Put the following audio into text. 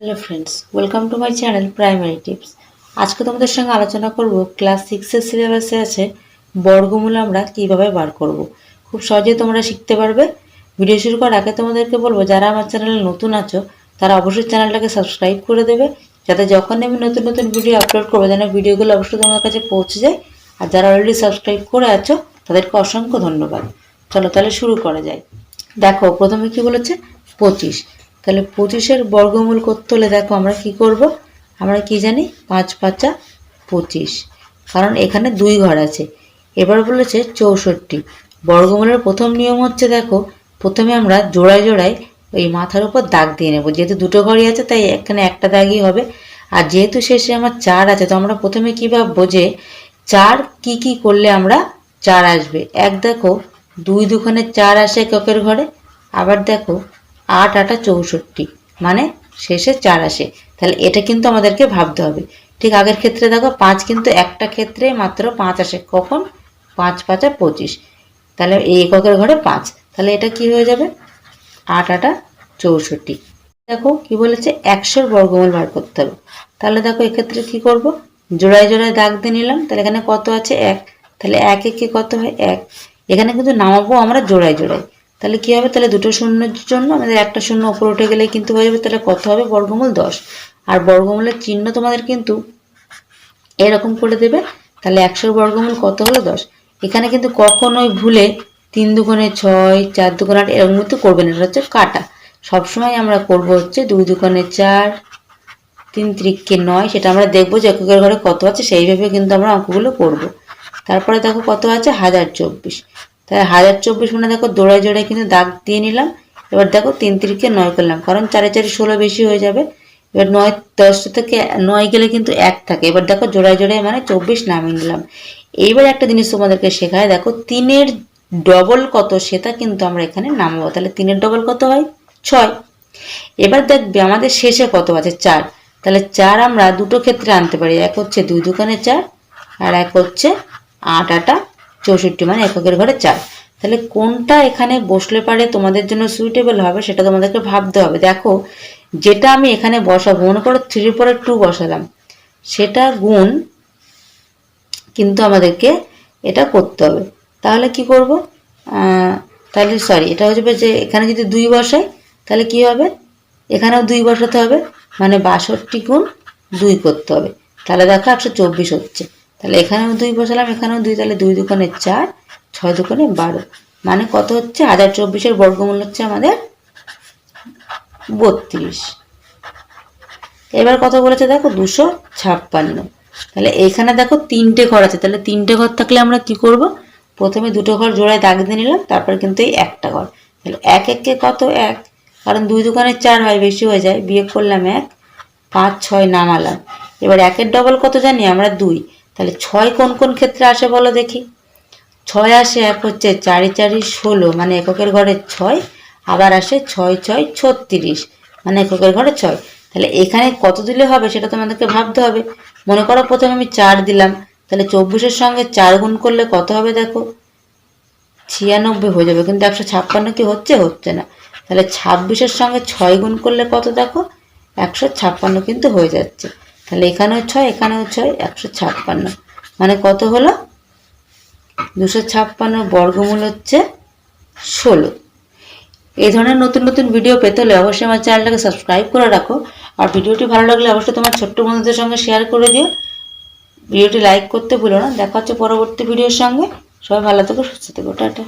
Hello friends, welcome to my channel primary tips. আজকে তোমাদের সঙ্গে আলোচনা করব ক্লাস সিক্সের সিলেবাসে আছে বর্গমূল আমরা কীভাবে বার করব। খুব সহজেই তোমরা শিখতে পারবে। ভিডিও শুরু করার আগে তোমাদেরকে বলব, যারা আমার চ্যানেলে নতুন আছো, তারা অবশ্যই চ্যানেলটাকে সাবস্ক্রাইব করে দেবে, যাতে যখন আমি নতুন নতুন ভিডিও আপলোড করব, যেন ভিডিওগুলো অবশ্যই তোমার কাছে পৌঁছে যায়। আর যারা অলরেডি সাবস্ক্রাইব করে আছো, তাদেরকে অসংখ্য ধন্যবাদ। চলো তাহলে শুরু করা যায় দেখো, প্রথমে কি বলেছে? পঁচিশ। তাহলে পঁচিশের বর্গমূল করতে হলে দেখো আমরা কি করব? আমরা কি জানি? পাঁচ পাঁচা পঁচিশ। কারণ এখানে দুই ঘর আছে। এবার বলেছে চৌষট্টি। বর্গমূলের প্রথম নিয়ম হচ্ছে দেখো, প্রথমে আমরা জোড়ায় জোড়ায় ওই মাথার উপর দাগ দিয়ে নেব। যেহেতু দুটো ঘরই আছে, তাই এখানে একটা দাগই হবে। আর যেহেতু শেষে আমার চার আছে, তো আমরা প্রথমে কী ভাববো যে চার কি কি করলে আমরা চার আসবে? এক দেখো, দুই দুখানে চার আসে এককের ঘরে। আবার দেখো আট আটা চৌষট্টি। মানে শেষে চার আসে। তাহলে এটা কিন্তু আমাদেরকে ভাবতে হবে। ঠিক আগের ক্ষেত্রে দেখো, পাঁচ কিন্তু একটা ক্ষেত্রে মাত্র পাঁচ আসে। কখন? পাঁচ, পাঁচা পঁচিশ। তাহলে এই এককের ঘরে পাঁচ। তাহলে এটা কি হয়ে যাবে? আট আটা চৌষট্টি। দেখো কি বলেছে? একশোর বর্গমূল বার করতে হবে। তাহলে দেখো এক্ষেত্রে কি করব? জোড়ায় জোড়ায় দাগ দিয়ে নিলাম। তাহলে এখানে কত আছে? এক। তাহলে এক একে কত হয়? এক। এখানে কিন্তু নামাবো আমরা জোড়ায় জোড়ায়। তাহলে কি হবে? তাহলে দুটো শূন্যের জন্য আমাদের একটা শূন্য উপরে উঠে গেলে কিন্তু হয়ে যাবে। তাহলে কত হবে? বর্গমূল দশ। আর বর্গমূলের চিহ্ন তোমাদের কিন্তু এরকম করে দেবে। তাহলে একশোর বর্গমূল কত হলো? দশ। এখানে কিন্তু কখনোই ভুলে তিন দুগুণে ছয়, চার দুগুণে আট এরকম কিন্তু করবে না। এটা হচ্ছে কাটা। সবসময় আমরা করব হচ্ছে দুই দুগুণে চার, তিন ত্রিককে নয়। সেটা আমরা দেখব যে এককের ঘরে কত আছে, সেইভাবে কিন্তু আমরা অঙ্কগুলো করব। তারপরে দেখো কত আছে? হাজার চব্বিশ। তাহলে হাজার চব্বিশ মানে দেখো দৌড়ায় জোড়ায় কিন্তু দাগ দিয়ে নিলাম। এবার দেখো তিন তিরিকে নয় করলাম, কারণ চারে চারে ষোলো বেশি হয়ে যাবে। এবার নয়, দশ থেকে নয় গেলে কিন্তু এক থাকে। এবার দেখো জোড়ায় জোড়ায় মানে চব্বিশ নামিয়ে নিলাম। এইবার একটা জিনিস তোমাদেরকে শেখায় দেখো তিনের ডবল কত সেটা কিন্তু আমরা এখানে নামাবো। তাহলে তিনের ডবল কত হয়? ছয়। এবার দেখবে আমাদের শেষে কত আছে? চার। তাহলে চার আমরা দুটো ক্ষেত্রে আনতে পারি, এক হচ্ছে দুই দোকানে চার আর এক হচ্ছে আট আটা চৌষট্টি মানে এককের ঘরে চার। তাহলে কোনটা এখানে বসলে পারে তোমাদের জন্য সুইটেবল হবে সেটা তোমাদেরকে ভাবতে হবে। দেখো, যেটা আমি এখানে বসাবো, মনে করো থ্রির পরে টু বসালাম, সেটা গুণ কিন্তু আমাদেরকে এটা করতে হবে। তাহলে কি করব? তাহলে সরি এটা হচ্ছে যে এখানে যদি দুই বসাই, তাহলে কি হবে? এখানেও দুই বসাতে হবে মানে বাষট্টি গুণ দুই করতে হবে। তাহলে দেখো একশো চব্বিশ হচ্ছে। তাহলে এখানেও দুই বসালাম, এখানেও দুই, তাহলে দুই দোকানে চার, ছয় দোকানে বারো। মানে কত হচ্ছে? হাজার চব্বিশের বর্গমূল হচ্ছে আমাদের বত্রিশ। এবার কত বলেছে দেখো দুশো ছাপ্পান্ন। তাহলে এখানে দেখো তিনটে ঘর আছে, তাহলে তিনটে ঘর থাকলে আমরা কি করব? প্রথমে দুটো ঘর জোড়ায় দাগ দিয়ে নিলাম, তারপর কিন্তু এই একটা ঘর। তাহলে এক এককে কত? এক। কারণ দুই দোকানে চার হয়, বেশি হয়ে যায় বিয়ে করলাম এক, পাঁচ, ছয় নামালাম। এবার একের ডবল কত জানি? আমরা দুই। তাহলে ছয় কোন কোন ক্ষেত্রে আসে বলো দেখি? ছয় আসে, এক হচ্ছে চারি চারি ষোলো মানে এককের ঘরে ছয়, আবার আসে ছয় ছয় ছত্রিশ মানে এককের ঘরে ছয়। তাহলে এখানে কত দিলে হবে সেটা তোমাদেরকে ভাবতে হবে। মনে করো প্রথমে আমি চার দিলাম, তাহলে চব্বিশের সঙ্গে চার গুণ করলে কত হবে দেখো? ছিয়ানব্বই হয়ে যাবে, কিন্তু একশো ছাপ্পান্ন কি হচ্ছে? হচ্ছে না। তাহলে ছাব্বিশের সঙ্গে ছয় গুণ করলে কত দেখো? একশো ছাপ্পান্ন কিন্তু হয়ে যাচ্ছে। তাহলে এখানেও ছয় এখানেও ছয় একশো ছাপ্পান্ন। মানে কত হলো? দুশো ছাপ্পান্ন বর্গমূল হচ্ছে ষোলো। এই ধরনের নতুন নতুন ভিডিও পেতে হলে অবশ্যই আমার চ্যানেলটাকে সাবস্ক্রাইব করে রাখো। আর ভিডিওটি ভালো লাগলে অবশ্যই তোমার ছোট্ট বন্ধুদের সঙ্গে শেয়ার করে দিও। ভিডিওটি লাইক করতে ভুলো না। দেখা হচ্ছে পরবর্তী ভিডিওর সঙ্গে। সবাই ভালো থেকো, সুস্থ থেকো। টাটা।